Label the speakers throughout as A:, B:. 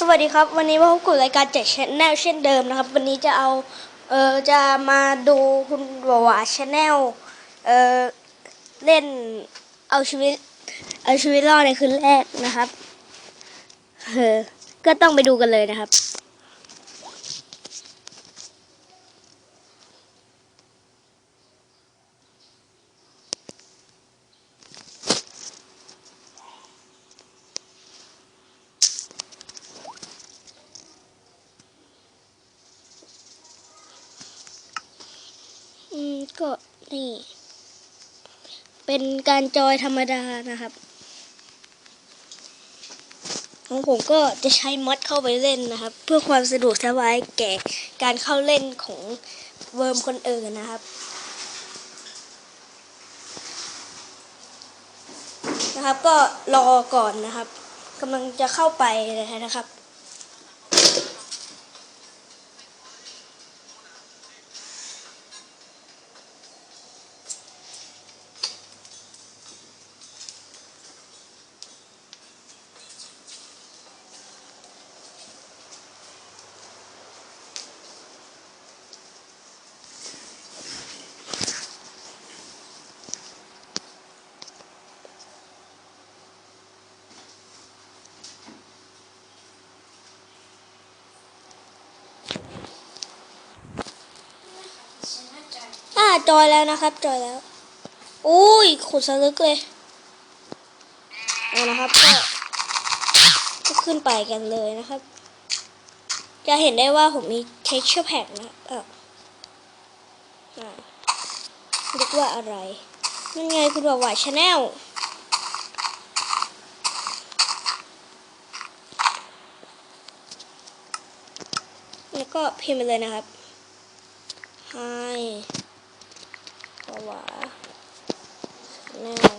A: สวัสดีครับ วันนี้มาพบกับรายการแจกชแนลเช่นเดิมนะครับ วันนี้จะเอาเออจะมาดูคุณบัวาชแนลเออเล่นเอาชีวิตเอาชีวิตรอดในคืนแรกนะครับเออก็ต้องไปดูกันเลยนะครับ อืมก็ นี่ เป็นการจอยธรรมดานะครับ ของผมก็จะใช้มอดเข้าไปเล่นนะครับ เพื่อความสะดวกสบายแก่การเข้าเล่นของเวิร์มคนอื่นนะครับนะครับก็รอก่อนนะครับกำลังจะเข้าไปนะครับ จอยแล้วนะครับ จอยแล้วอุ้ยขุดสลึกเลยเอานะครับก็ก็ขึ้นไปกันเลยนะครับ จะเห็นได้ว่าผมมี texture pack นะเอออ่าเรียกว่าอะไรนั่นไงคุณบอกว่าชาแนลแล้วก็พิมพ์ไปเลยนะครับ Hi ปะวะแนว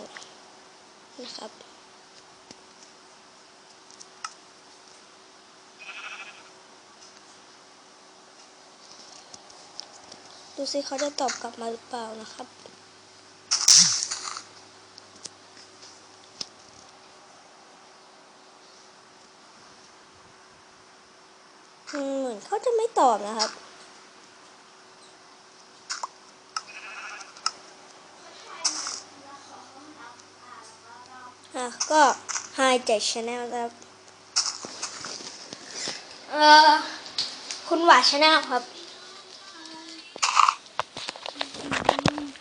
A: นะครับ ดูสิเขาจะตอบกลับมาหรือเปล่านะครับเหมือนเขาจะไม่ตอบนะครับ อะก็ Hi จาก Channel ครับ เอ่อ คุณหวา Channel ครับ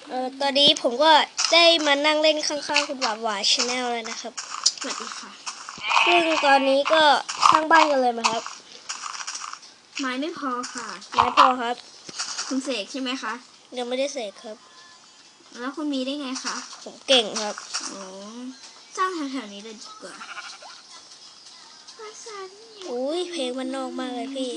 A: เอ่อ ตอนนี้ผมก็ได้มานั่งเล่นข้างๆ คุณหวาหวา Channel แล้วนะครับ
B: สวัสดีค่ะ
A: ซึ่งตอนนี้ก็สร้างบ้านกันเลยไหมครับ
B: ไม้ไม่พอค่ะ
A: ไม่พอครับ
B: คุณเสกใช่ไหมคะ
A: ยังไม่ได้เสร็จครับ
B: แล้วคุณมีได้ไงคะ
A: ผมเก่งครับ
B: โอ้ สร้างแถวๆนี้เลยดีกว่า
A: อุ้ยเพลงมันนอกมากเลยพี่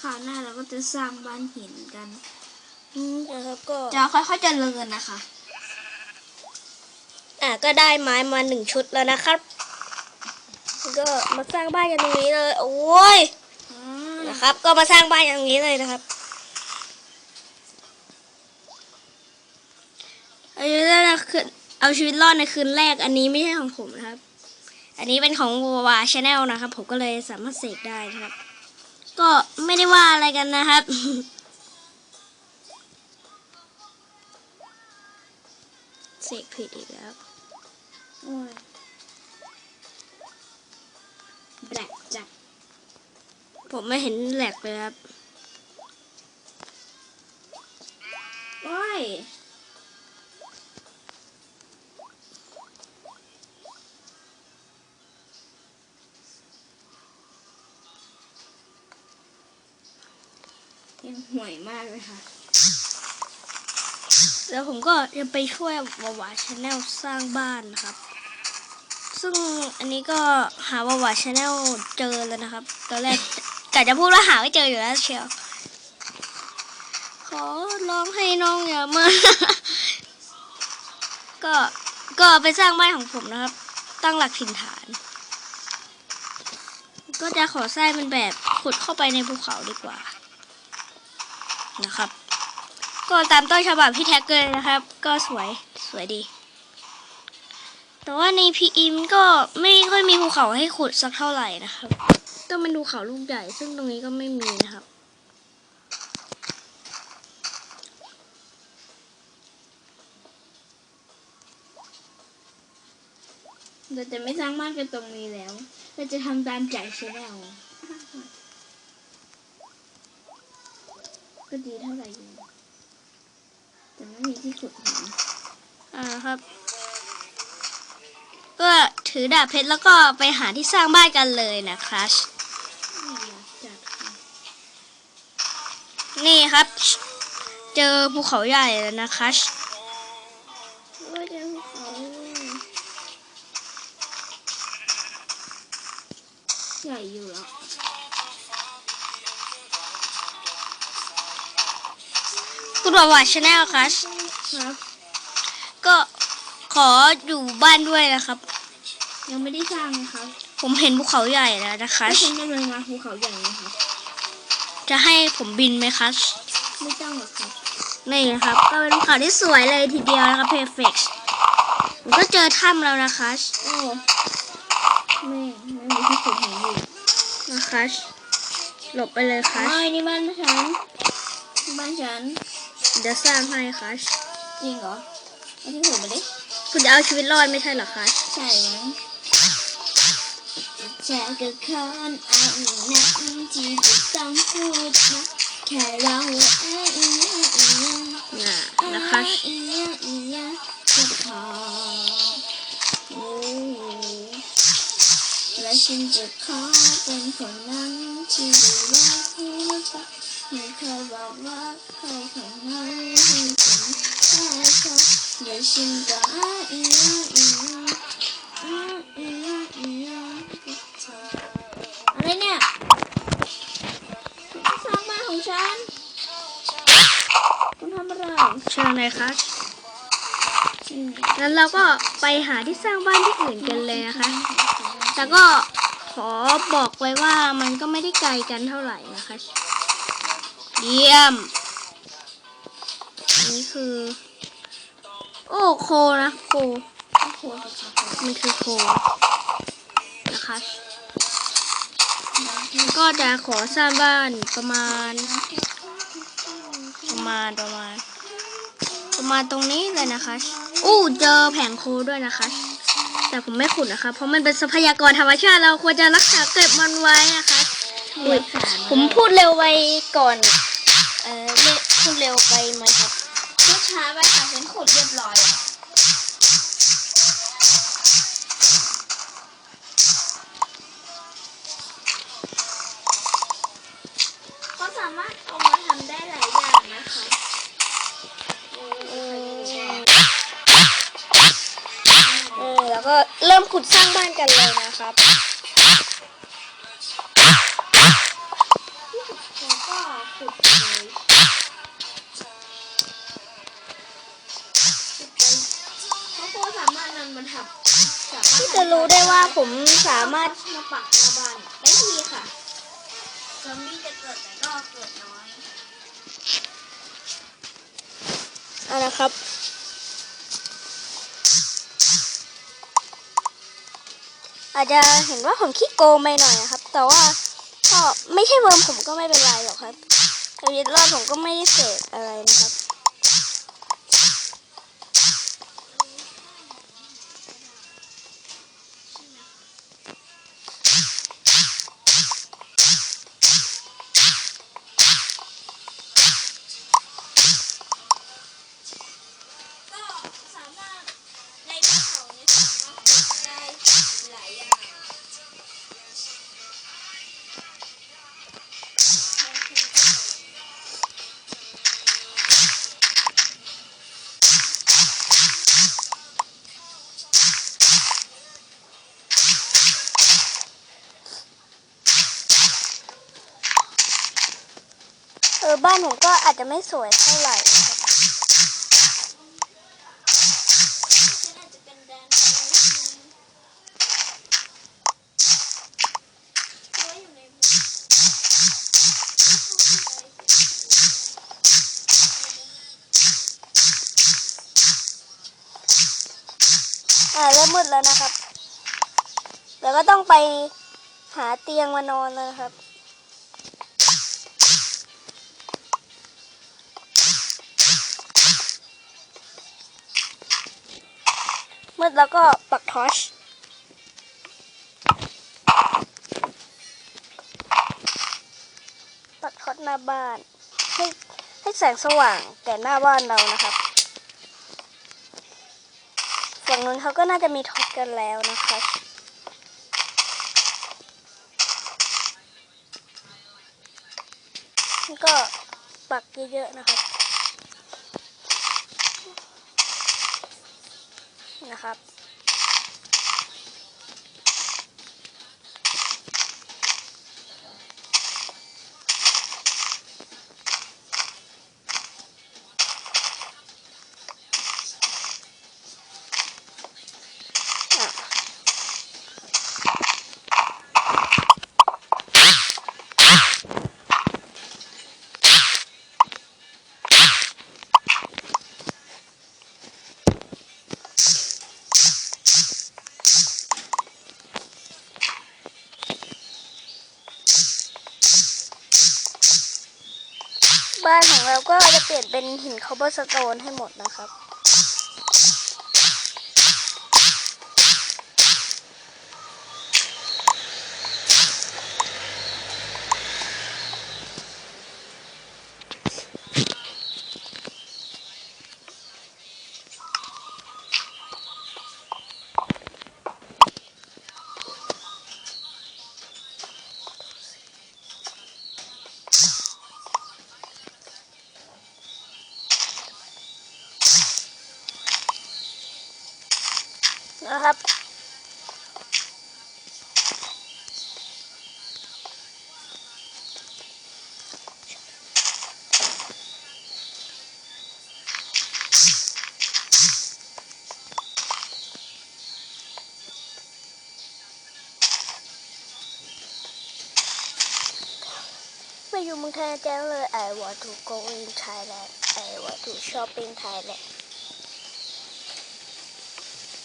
B: คราวหน้าเราก็จะสร้างบ้านหินกัน
A: นะครับก็
B: จะค่อยๆเจริญนะคะ
A: อะก็ได้ไม้มาหนึ่งชุดแล้วนะครับ ก็มาสร้างบ้านกันตรงนี้เลย โอ้ยนะครับ ก็มาสร้างบ้านอย่างนี้เลยนะครับ เอาชีวิตรอดในคืนเอาชีวิตรอดในคืนแรก อันนี้ไม่ใช่ของผมนะครับ อันนี้เป็นของวาวาชาแนลนะครับ ผมก็เลยสามารถเสกได้นะครับ ก็ไม่ได้ว่าอะไรกันนะครับเสกผิดอีกแล้ว
B: โอ้ยแบล็กจัด
A: ผมไม่เห็นแหลกเลยครับ
B: โอ้ย ยังห่วยมากเลยค่ะ
A: แล้วผมก็จะไปช่วยวาวาชาแนลสร้างบ้านนะครับ ซึ่งอันนี้ก็หาวาวาชาแนลเจอแล้วนะครับ ตอนแรกกะจะพูดว่าหาไม่เจออยู่แล้วเชียว ขอร้องให้น้องอย่ามาก็ก็ไปสร้างบ้านของผมนะครับ ตั้งหลักถิ่นฐาน ก็จะขอสร้างเป็นแบบขุดเข้าไปในภูเขาดีกว่า นะครับ ก็ตามต้นฉบับพี่แท็กเกอร์นะครับ ก็สวยสวยดี แต่ว่าใน PE มันก็ไม่ค่อยมีภูเขาให้ขุดสักเท่าไหร่นะครับต้องเป็นภูเขาลูกใหญ่ ซึ่งตรงนี้ก็ไม่มีนะครับ
B: เราจะไม่สร้างบ้านกันตรงนี้แล้ว เราจะทำตามใจชแนล ก็ดีเท่าไหร่อยู่แต่ไม่มีที่ขุดหิน
A: อ่าครับ ก็ถือดาบเพชรแล้วก็ไปหาที่สร้างบ้านกันเลยนะครับ
B: ไม่อยากจัดค่ะ
A: นี่ครับ เจอภูเขาใหญ่แล้วนะคะ
B: โคุ
A: ณประวัติชาแนลครับ
B: ครับ
A: ก็ขออยู่บ้านด้วยนะครับ
B: ยังไม่ได้สร้างนะครับ
A: ผมเห็นภูเขาใหญ่แล้วนะคะ
B: ถ้าฉันกำลังมาภูเขาใหญ่นะครับ
A: จะให้ผมบินไหมคะ
B: ไม่ต้องหรอกครับ
A: นี่นะครับ ก็เป็นภูเขาที่สวยเลยทีเดียวนะครับ perfect ผมก็เจอถ้ำแล้วนะคะ
B: โอ้ไม่ไม่มีที่ขุดหินอยู่
A: นะคะหลบไปเลยค่ะ
B: ไม่นี่บ้านฉันนี่บ้านฉัน
A: เดี๋ยวสร้างให้ค่ะ
B: จริงเหรอเอาที่ขุดมาดิ
A: คุณจะเอาชีวิตรอดไม่ใช่เหรอคะ
B: ใช่มั้งจะกับคนเอาหนักที่จะต้องพูดนะแค่เราเอ้ยอีอีอี
A: น่ะนะคะ
B: อีอีอีก็พอโอ้และฉันจะขอเป็นคนนั้นที่ดูแลหัวใจไม่เคยบอกว่าใครคนนั้นให้เป็นแค่เธอและฉันก็อีอีอีอะไรเนี่ยสร้างบ้านของฉันคุณทำอะไร
A: เชิญเลยค่ะ
B: อืม
A: งั้นเราก็ไปหาที่สร้างบ้านที่อื่นกันเลยนะคะ แต่ก็ขอบอกไว้ว่ามันก็ไม่ได้ไกลกันเท่าไหร่นะคะ เยี่ยม อันนี้คือ โอ้โคนะโค
B: โอ้โหสิครับ
A: มันคือโคนะคะก็จะขอสร้างบ้านประมาณ ประมาณประมาณ ประมาณตรงนี้เลยนะคะอู้เจอแผงโคด้วยนะคะ แต่ผมไม่ขุดนะคะ เพราะมันเป็นทรัพยากรธรรมชาติเราควรจะรักษาเก็บมันไว้นะคะอุ๊ยผมพูดเร็วไปก่อนเออเร็วพูดเร็วไปไหมครับ
B: พูดช้าไปค่ะฉันขุดเรียบร้อยแล้วเขาสามารถเอามาทำได้หลายอย่างนะคะ
A: เออแล้วก็เริ่มขุดสร้างบ้านกันเลยนะครับ
B: สุดเลยเขาโคสามารถนำมาทำสามารถ
A: ที่จะรู้ได้ว่าผมสามารถ
B: มาปักหน้าบ้านได้ทีค่ะซอมบี้จะเกิดแต่ก็เกิดน้อย
A: เอานะครับอาจจะเห็นว่าผมขี้โกงไปหน่อยนะครับ แต่ว่าก็ไม่ใช่เวิร์มผมก็ไม่เป็นไรหรอกครับ ชีวิตรอดผมก็ไม่ได้เสกอะไรนะครับ
B: เอ
A: อบ้านผมก็อาจจะไม่สวยเท่าไหร่
B: ฉันอาจจะเป็นแดนเซอร์นิดนึงเพราะว่าเขา
A: อ่าเริ่มมืดแล้วนะครับ เดี๋ยวก็ต้องไปหาเตียงมานอนแล้วนะครับ มืดแล้วก็ปักทอชปักทอชหน้าบ้าน ให้ให้แสงสว่างแก่หน้าบ้านเรานะครับฝั่งนู้นเขาก็น่าจะมีทอปกันแล้วนะคะนี่ก็ปักเยอะๆนะครับ นะครับ อะ บ้านของเราก็จะ เปลี่ยนเป็นหินคอบเบอร์สโตนให้หมดนะครับ นะครับไปอยู่เมืองไทยแจ้งเลย I want to go in Thailand I want to shop in Thailand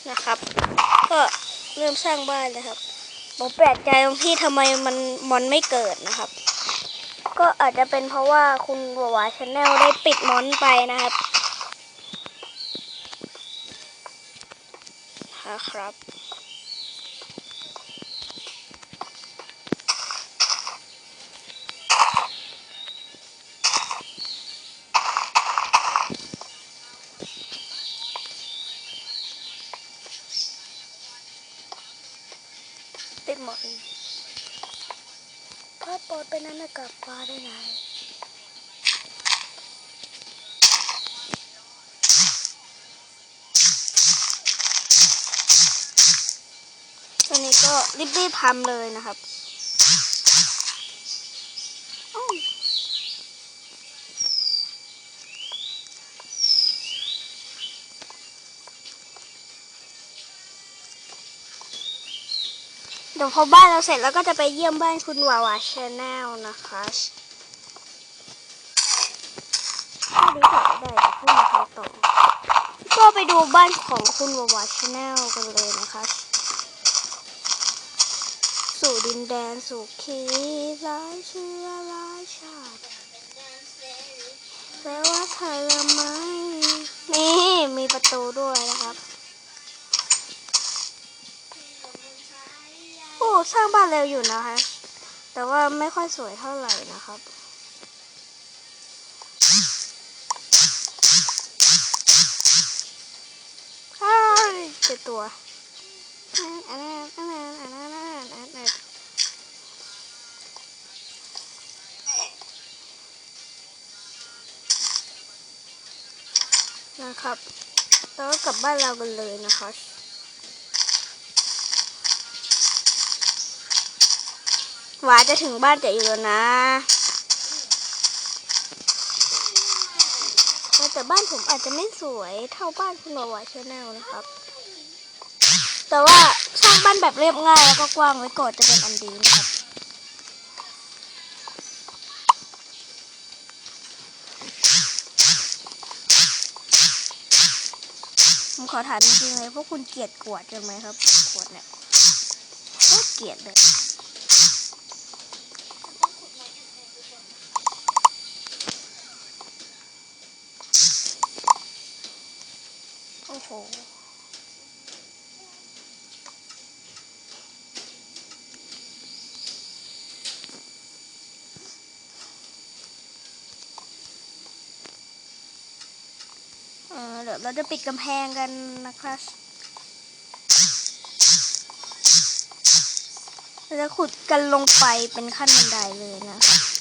A: นะครับ ก็เริ่มสร้างบ้านนะครับผมแปลกใจตรงที่ทำไมมันมอนไม่เกิดนะครับ ก็อาจจะเป็นเพราะว่าคุณวาวาชาแนลได้ปิดมอนไปนะครับนะครับ ติดหมอนพาสปอร์ตไป นั้าได้ไงอันนี้ก็รีบๆทำเลยนะครับ ดี๋ยวพอบ้านเราเสร็จแล้วก็จะไปเยี่ยมบ้านคุณวาวาชาแนลนะคะไม่รู้จักได้แต่พูดมาต่อก็ไปดูบ้านของคุณวาวาชาแนลกันเลยนะคะ สู่ดินแดนสู่ขีหลายเชื้อหลายชาติแปลว่าไทยละไหมนี่มีประตูด้วยนะครับ สร้างบ้านเร็วอยู่นะคะ แต่ว่าไม่ค่อยสวยเท่าไหร่นะครับเจ็ดตัวอันนั้นอันนั้นอันนั้นอันนั้นอันนั้นนะครับ แล้วก็กลับบ้านเรากันเลยนะคะ หวาจะถึงบ้านจะอยู่แล้วนะแต่บ้านผมอาจจะไม่สวยเท่าบ้านคุณหวาชาแนลนะครับ แต่ว่าสร้างบ้านแบบเรียบง่ายแล้วก็กว้างไว้ก่อนจะเป็นอันดีนะครับผมขออถามจริงๆเลยพวกคุณเกลียดกวดกันไหมครับ กวดเนี่ยโคตรเกลียดเลย โหเดี๋ยวเราจะปิดกำแพงกันนะครับเราจะขุดกันลงไปเป็นขั้นบันไดเลยนะครั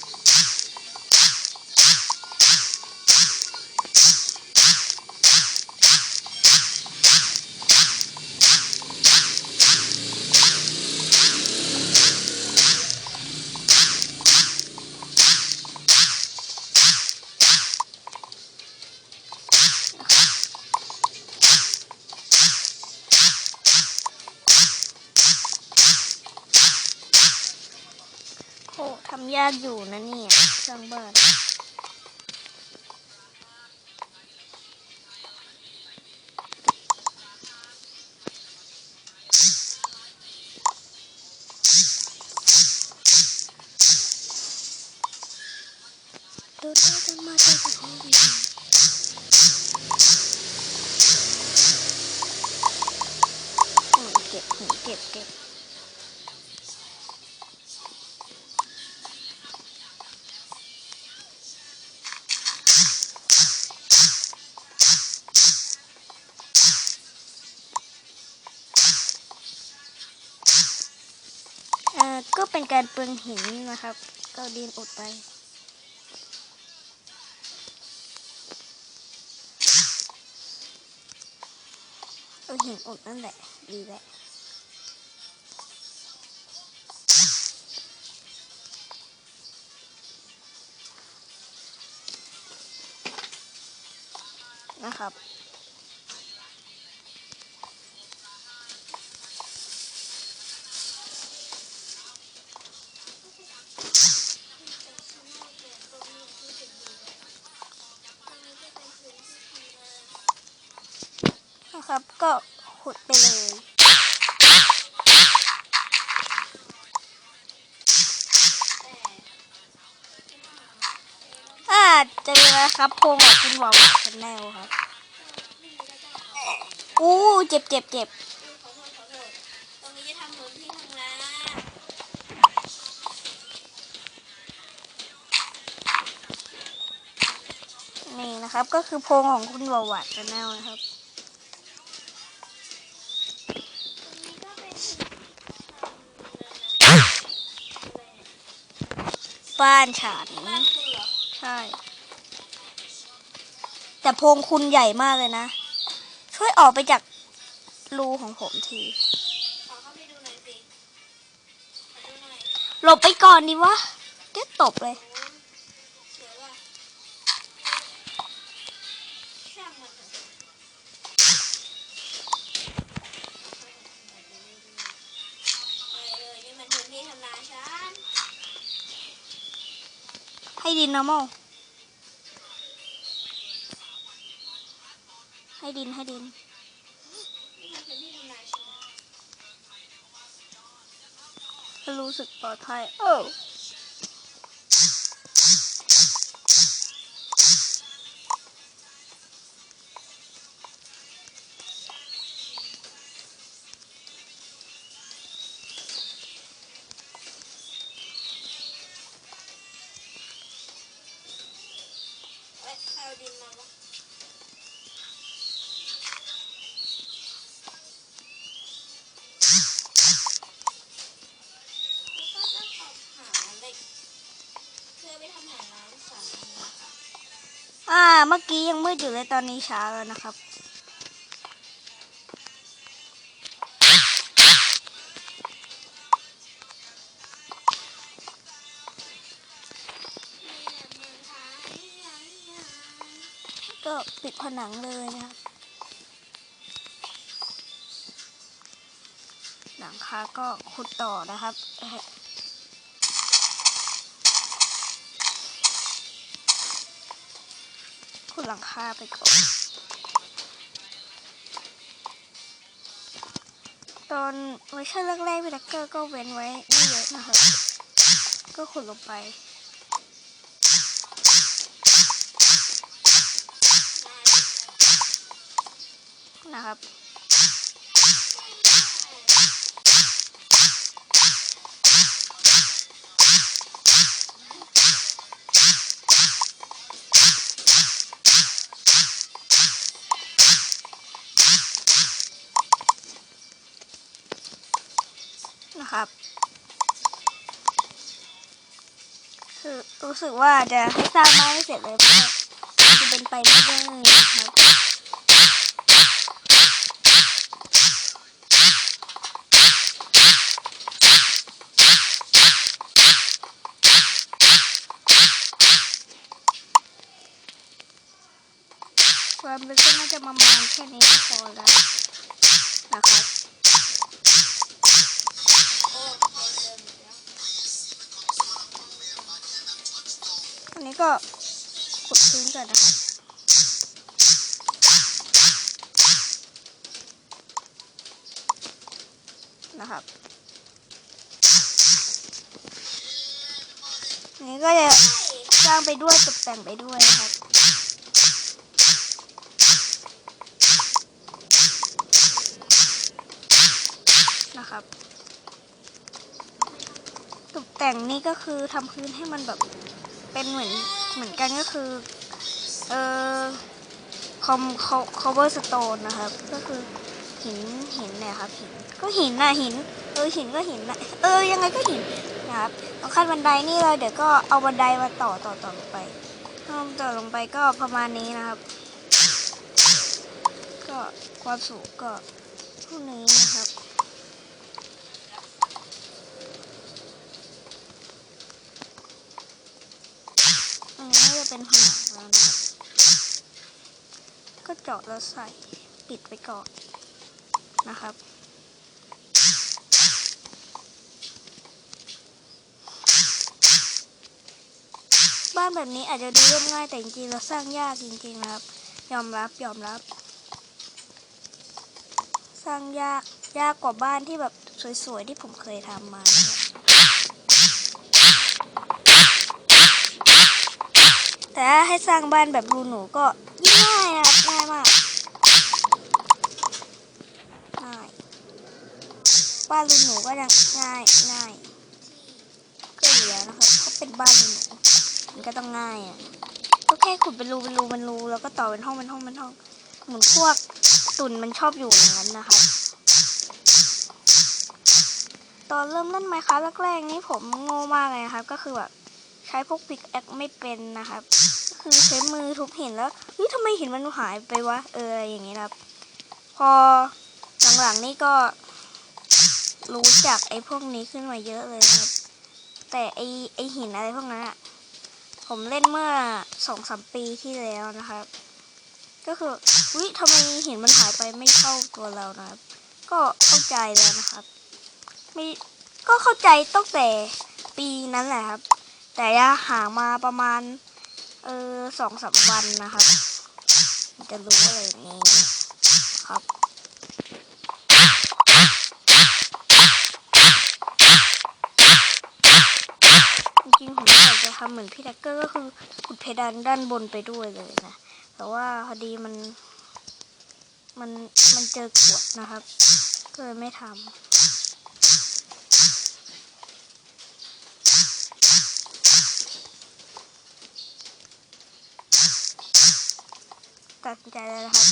A: บเก็บเก็บเอ่อก็เป็นการเปลืองหินนะครับ ก็ดินอุดไปเอาหินอุดนั่นแหละ ดีแหละ นะครับ นะครับก็ขุดไปเลย เจอแล้วครับโพงของคุณหวังเป็นแนวครับ อู้เจ็บเจ็บเจ็บ
B: นี่นะ
A: ครับก็คือโพงของคุณวังหวัดเป็นแนวนะครับบ้านฉันใช่ โพงคุณใหญ่มากเลยนะ ช่วยออกไปจากรูของผมที
B: ห
A: ลบไปก่อนดีวะเดี๋ตบเลยให้ดินนะมอ ให้ดินให้ดิน
B: ฉัน
A: รู้สึกปลอดภัยเออ
B: เอ้ยใครเอาดินมาวะ
A: มื่อกี้ยังมืดอยู่เลยตอนนี้เช้าแล้วนะครับ ก็ปิดผนังเลยนะครับหลังคาก็ขุดต่อนะครับ ขุดหลังคาไปก่อน ตอนเวอร์ชันแรกๆพี่ดักเกอร์ก็เว้นไว้ไม่เยอะนะครับ ก็ขุดลงไปนะครับ นะครับคือรู้สึกว่าจะให้สร้างบ้านให้เสร็จเลยเพราะจะเป็นไปไม่ได้นะครับความลึกก็น่าจะประมาณแค่นี้ก็พอแล้วนะครับ ก็ขุดพื้นก่อนนะครับนะครับนนี้ก็จะสร้างไปด้วยตกแต่งไปด้วยนะครับนะครับ ตกแต่งนี่ก็คือทำพื้นให้มันแบบ เป็นเหมือนเหมือนกันก็คือเอ่อคอมคอเวอร์สโตนนะครับ ก็คือหินหินเนี่ยครับหินก็หินนะหิน เออหินก็หินนะเออยังไงก็หินนะครับตรงขั้นบันไดนี่เลยเดี๋ยวก็เอาบันไดมาต่อต่อต่อลงไปถ้าต่อลงไปก็ประมาณนี้นะครับ ก็ความสูงก็เท่านี้นะครับ อันนี้ก็จะเป็นผนังแล้วนะก็เจาะแล้วใส่ปิดไปก่อนนะครับบ้านแบบนี้อาจจะดูเรียบง่ายแต่จริงๆเราสร้างยากจริงๆนะครับ ยอมรับยอมรับ สร้างยากยากกว่าบ้านที่แบบสวยๆที่ผมเคยทำมานะครับ แต่ถ้าให้สร้างบ้านแบบรูหนูก็ง่ายนะครับง่ายมากง่ายบ้านรูหนูก็ยังง่ายง่ายก็อยู่แล้วนะครับเขาเป็นบ้านรูหนูมันก็ต้องง่ายอะก็แค่ขุดเป็นรูเป็นรูเป็นรูแล้วก็ต่อเป็นห้องเป็นห้องเป็นห้องเหมือนพวกตุ่นมันชอบอยู่อย่างนั้นนะครับตอนเริ่มเล่นไมค์คะแรกๆนี่ผมโง่มากเลยนะครับ ก็คือแบบ ช้พวกพิกแอคไม่เป็นนะครับก็คือใช้มือทุบหินแล้วเฮ้ยทำไมหินมันหายไปวะเอออย่างงี้นะครับ พอหลังๆนี่ก็ รู้จักไอ้พวกนี้ขึ้นมาเยอะเลยนะครับ แต่ไอ้ไอ้หินอะไรพวกนั้นอะผมเล่นเมื่อสองสามปีที่แล้วนะครับ ก็คือวิทำไมหินมันหายไปไม่เข้าตัวเรานะครับ ก็เข้าใจแล้วนะครับไม่ก็เข้าใจตั้งแต่ปีนั้นแหละครับ แต่ยาห่างมาประมาณ เออสองสามวันนะครับ จะรู้อะไรอย่างนี้ครับจริงๆผมอยากจะทำเหมือนพี่แดกเกอร์ก็คือขุดเพดานด้านบนไปด้วยเลยนะ แต่ว่าพอดีมัน มันมันเจอกรวดนะครับ ก็เลยไม่ทำ ตัดใจแล้วนะครับ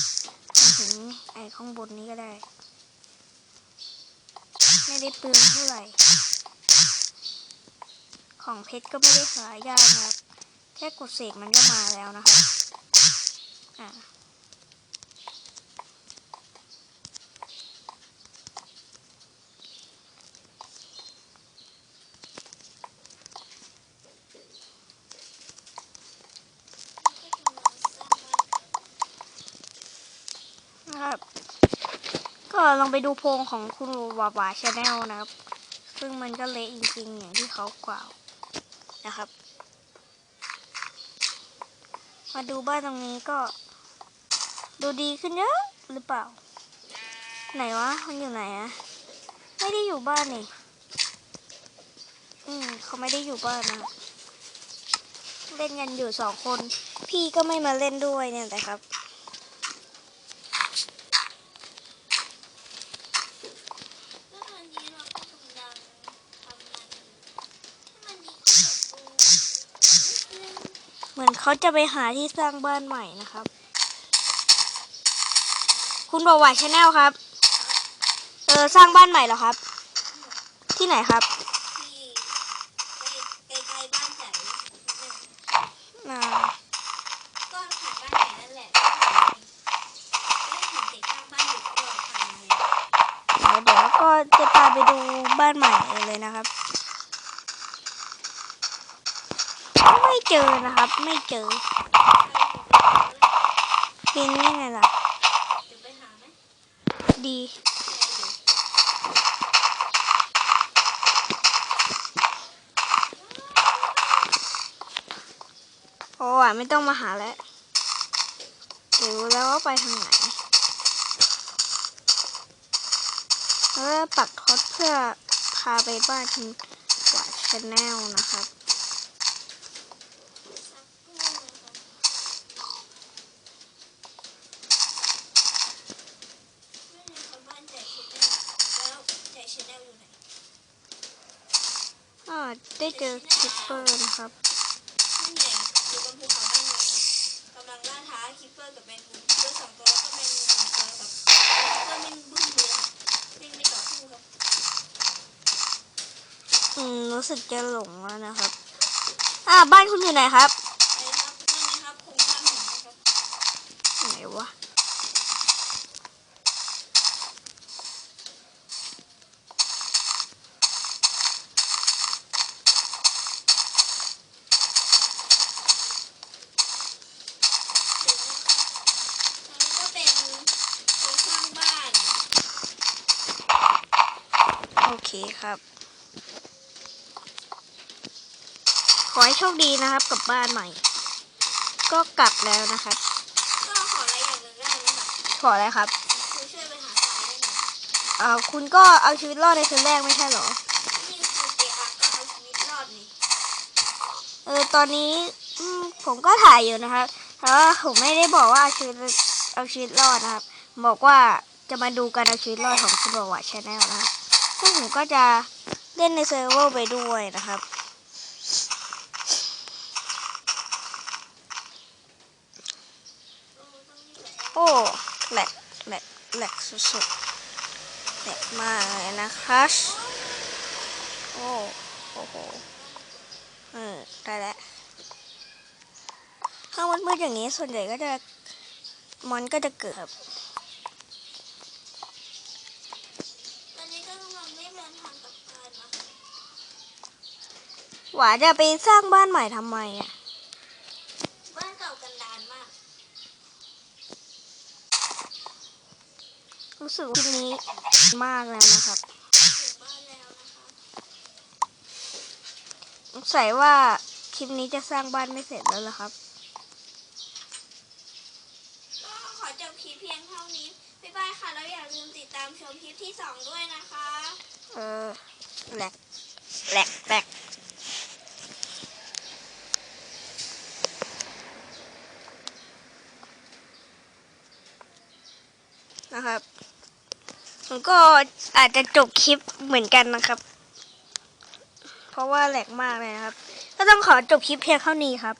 A: ทำถึงไอ้ข้างบนนี้ก็ได้ ไม่ได้ปืนเท่าไหร่ ของเพชรก็ไม่ได้หายากนะแค่กดเสกมันก็มาแล้วนะคะอ่า นะครับ ก็ลองไปดูโพงของคุณวาวาชาแนลนะครับ ซึ่งมันก็เละจริงๆอย่างที่เขากล่าวนะครับ มาดูบ้านตรงนี้ก็ ดูดีขึ้นเยอะหรือเปล่า ไหนวะมันอยู่ไหนอะไม่ได้อยู่บ้านนี่อืมเขาไม่ได้อยู่บ้านนะเล่นกันอยู่สองคน พี่ก็ไม่มาเล่นด้วยเนี่ยแต่ครับ
B: ก็ตอนนี้เราก็กำลังทำมันให้มันดีขึ้นกว่าเดิม
A: เหมือนเขาจะไปหาที่สร้างบ้านใหม่นะครับ คุณบอกว่าชาแนลครับ เออสร้างบ้านใหม่เหรอครับ ที่ไหนครับ
B: ที่ใกล้ๆบ้านใจนิดนึง
A: อ่า
B: ก็ผ่านบ้านไหนนั่นแหละก็ได้เห็นเด็กข้างบ้านอยู่ก็ผ่านมาแล้ว
A: เดี๋ยวเดี๋ยวก็จะตามไปดูบ้านใหม่เลยนะครับ เจอนะครับ ไม่เจอบินนี่ไงล่ะ
B: จะไปหาไหม
A: ดีโอ้ไม่ต้องมาหาแล้วรู้แล้วว่าไปทางไหนแล้วปักท็อตเพื่อพาไปบ้านคุณกว่าชาแนลนะครับ
B: สักครู่นะครับไม่มีคนบ้านใจคิดได้แล้วใจชแนลอยู่ไหน่า
A: ได้เจอคิปเปอร์นะครับ
B: นั่นไงอยู่บนภูเขาด้านบนกำลังล่าท้าคิปเปอร์กับแมงมุมคิปเปอร์สองตัวแล้วก็แมงมุมหนึ่งตัวครับคิปเปอร์แมงบึ้มเลยครับแมงไม่ต่อสู้ครับ
A: อืมรู้สึกจะหลงแล้วนะครับ อ่าบ้านคุณอยู่ไหนครับ ชคดีนะครับกับบ้านใหม่ ก็กลับแล้วนะครับ
B: ก็ขออะไรอย่างหนึ่งได้ไหมครับ
A: ขออะไรครับ
B: คือช่วยไปหาทรายได้ไหม
A: เอ่อคุณก็เอาชีวิตรอดในคืนแรกไม่ใช่เหรอ
B: นี่คือเจอาก็เอาชีวิตรอดนี่
A: เออตอนนี้อืมผมก็ถ่ายอยู่นะครับแต่ว่าผมไม่ได้บอกว่าเอาชีวิตเอาชีวิตรอดนะครับ บอกว่าจะมาดูการเอาชีวิตรอดของคุณบอกว่าชาแนลนะครับซึ่งผมก็จะเล่นในเซิร์ฟเวอร์ไปด้วยนะครับ โอ้แหลกแหลกแหลกสุดๆแหลกมากเลยนะคะโอ้โอ้โหเออได้แล้วถ้ามันมืดอย่างนี้ส่วนใหญ่ก็จะมอนก็จะเกิดครับ
B: ตอนนี้ก็กำลังรีบเดินทางกลับบ้านนะคะ
A: หวาจะไปสร้างบ้านใหม่ทำไมอะ
B: บ้านเก่ากันดานมาก
A: รู้สึกว่าคลิปนี้มากแล้วนะครับ
B: ถึงบ้านแล้วนะคะ
A: สงสัยว่าคลิปนี้จะสร้างบ้านไม่เสร็จแล้วล่ะครับ
B: ก็ขอจบคลิปเพียงเท่านี้ บ๊ายบายค่ะ แล้วอย่าลืมติดตามชมคลิปที่สองด้วยนะคะ
A: เออแหลกแหลกแหลกนะครับ ผมก็อาจจะจบคลิปเหมือนกันนะครับ เพราะว่าแหลกมากเลยครับ ก็ต้องขอจบคลิปเพียงเท่านี้ครับ